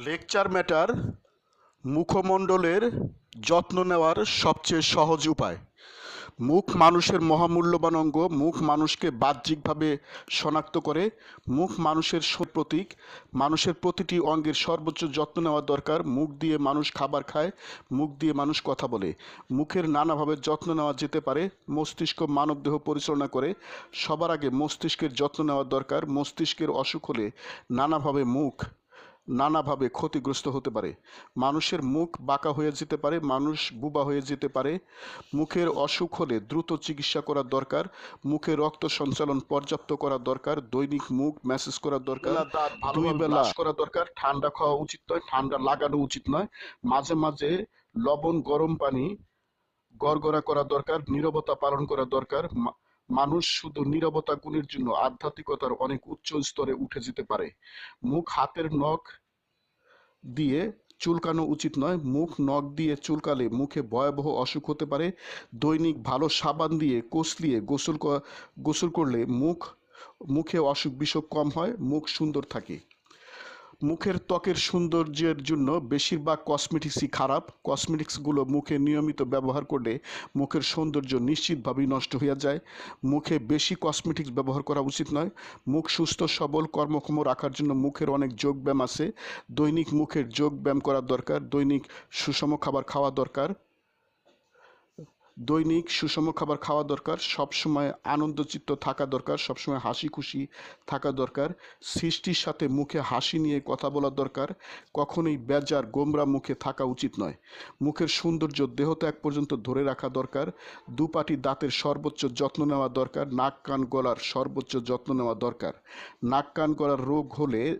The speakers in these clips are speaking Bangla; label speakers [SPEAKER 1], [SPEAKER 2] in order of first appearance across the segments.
[SPEAKER 1] লেকচার ম্যাটার মুখমণ্ডলের যত্ন নেওয়ার সবচেয়ে সহজ উপায়। মুখ মানুষের মহামূল্যবান অঙ্গ, মুখ মানুষকে বাহ্যিকভাবে শনাক্ত করে, মুখ মানুষের প্রতীক, মানুষের প্রতিটি অঙ্গের সর্বোচ্চ যত্ন নেওয়া দরকার। মুখ দিয়ে মানুষ খাবার খায়, মুখ দিয়ে মানুষ কথা বলে। মুখের নানাভাবে যত্ন নেওয়া যেতে পারে, মস্তিষ্ক মানবদেহ পরিচালনা করে। সবার আগে মস্তিষ্কের যত্ন নেওয়া দরকার। মস্তিষ্কের অসুখ হলে নানাভাবে মুখ নানাভাবে ক্ষতিগ্রস্ত হতে পারে। মানুষের মুখ বাঁকা হয়ে যেতে পারে মানুষ বুবা হয়ে যেতে পারে। মুখের অসুখ হলে দ্রুত চিকিৎসা করা দরকার মুখে রক্ত সঞ্চালন পর্যাপ্ত করা দরকার দৈনিক মুখ ম্যাসেজ করা দরকার দুই বেলা করা দরকার ঠান্ডা খাওয়া উচিত নয় ঠান্ডা লাগানো উচিত নয়। মাঝে মাঝে লবণ গরম পানি গড়গড়া করা দরকার নীরবতা পালন করা দরকার মানুষ শুধু নিরবতা গুণের জন্য আধ্যাত্মিকতার অনেক উচ্চ স্তরে উঠে যেতে পারে। মুখ, হাতের নখ দিয়ে চুলকানো উচিত নয়। মুখ, নখ দিয়ে চুলকালে মুখে ভয়াবহ অসুখ হতে পারে। দৈনিক ভালো সাবান দিয়ে কষলিয়ে গোসল গোসল করলে মুখ, মুখে অসুখ বিসুখ কম হয়। মুখ সুন্দর থাকে। মুখের ত্বকের সৌন্দর্যের জন্য বেশিরভাগ কসমেটিক্সই খারাপ। কসমেটিক্সগুলো মুখে নিয়মিত ব্যবহার করলে মুখের সৌন্দর্য নিশ্চিতভাবেই নষ্ট হইয়া যায়। মুখে বেশি কসমেটিক্স ব্যবহার করা উচিত নয়। মুখ সুস্থ, সবল, কর্মক্ষম রাখার জন্য মুখের অনেক যোগ ব্যায়াম আছে। দৈনিক মুখের যোগ ব্যায়াম করা দরকার। দৈনিক সুষম খাবার খাওয়া দরকার। দৈনিক সুষম খাবার খাওয়া দরকার, সবসময় আনন্দচিত্ত থাকা দরকার, সবসময় হাসি খুশি থাকা দরকার, সৃষ্টির সাথে মুখে হাসি নিয়ে কথা বলা দরকার, কখনোই বেজার গোমরা মুখে থাকা উচিত নয়। মুখের সৌন্দর্য দেহত্যাগ পর্যন্ত ধরে রাখা দরকার, দুপাটি দাঁতের সর্বোচ্চ যত্ন নেওয়া দরকার, নাক, কান, গলার সর্বোচ্চ যত্ন নেওয়া দরকার। নাক, কান, গলার রোগ হলে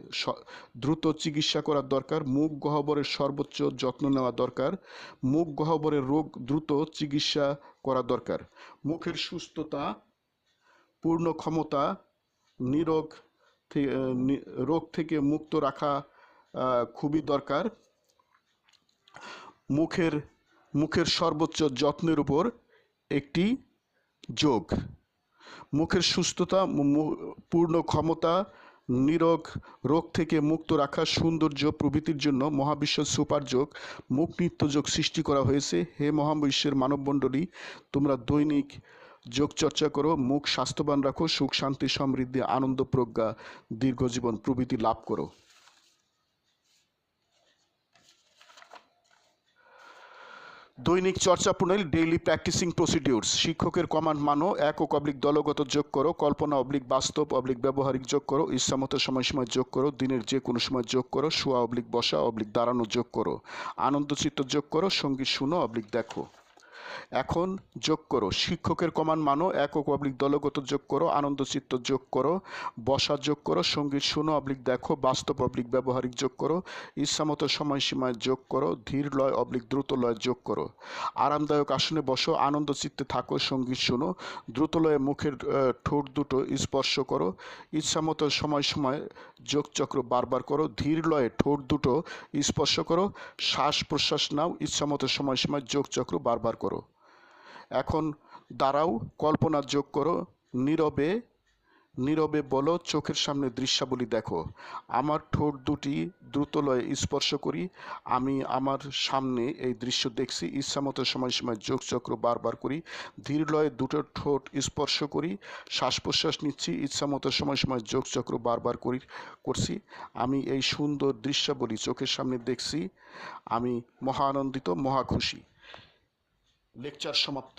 [SPEAKER 1] দ্রুত চিকিৎসা করা দরকার, মুখ গহ্বরের সর্বোচ্চ যত্ন নেওয়া দরকার। মুখ গহ্বরের রোগ দ্রুত চিকিৎসা করা দরকার। মুখের সুস্থতা, পূর্ণ ক্ষমতা, নিরোগ রোগ থেকে মুক্ত রাখা খুবই দরকার। মুখের মুখের সর্বোচ্চ যত্নের উপর একটি যোগ। মুখের সুস্থতা পূর্ণ ক্ষমতা নিরোগ রোগ থেকে মুক্ত রাখা সৌন্দর্য প্রভৃতির জন্য মহাবিশ্ব সুপার যোগ, মুখ যোগ সৃষ্টি করা হয়েছে। হে মহাবিশ্বের মানবমণ্ডলী, তোমরা দৈনিক যোগ চর্চা করো, মুখ স্বাস্থ্যবান রাখো, সুখ, শান্তি, সমৃদ্ধি, আনন্দ, প্রজ্ঞা, দীর্ঘজীবন প্রভৃতি লাভ করো। দৈনিক চর্চা প্রণালী ডেইলি প্র্যাকটিসিং প্রসিডিউরস শিক্ষকের কমান্ড মানো একক অবলিক দলগত যোগ করো, কল্পনা অবলিক বাস্তব অবলিক ব্যবহারিক যোগ করো, ইচ্ছামতো সময় সময় যোগ করো, দিনের যে কোনো সময় যোগ করো, শোয়া অবলিক বসা অবলিক দাঁড়ানো যোগ করো। আনন্দচিত্ত যোগ করো, সংগীত শুনো অবলিক দেখো। এখন যোগ করো। শিক্ষকের কমান মানো, একক অবলিক দলগত যোগ করো আনন্দচিত্ত যোগ করো, বসা যোগ করো, সংগীত শুনো, অবলিক দেখো, বাস্তব অবলিক ব্যবহারিক যোগ করো, ইচ্ছামতো সময়সীমায় যোগ করো, ধীর লয়, অবলিক দ্রুত লয় যোগ করো। আরামদায়ক আসনে বসো, আনন্দ চিত্তে থাকো, সংগীত শোনো, দ্রুত লয়ে মুখের ঠোঁট দুটো স্পর্শ করো, ইচ্ছামতো সময় সময় যোগচক্র বারবার করো, ধীর লয়ে ঠোঁট দুটো স্পর্শ করো, শ্বাস প্রশ্বাস নাও, ইচ্ছামতো সময় সময় যোগচক্র বারবার করো। এখন দাঁড়াও, কল্পনা যোগ করো, নীরবে নীরবে বলো, চোখের সামনে দৃশ্যাবলী দেখো। আমার ঠোঁট দুটি দ্রুতলয়ে স্পর্শ করি, আমি আমার সামনে এই দৃশ্য দেখছি, ইচ্ছামতো সময় সময় যোগচক্র বারবার করি ধীর লয়ে দুটো ঠোঁট স্পর্শ করি শ্বাস প্রশ্বাস নিচ্ছি, ইচ্ছামতো সময় সময় যোগচক্র বারবার করি, করছি। আমি এই সুন্দর দৃশ্যাবলী চোখের সামনে দেখছি, আমি মহা আনন্দিত মহা খুশি লেকচার সমাপ্ত।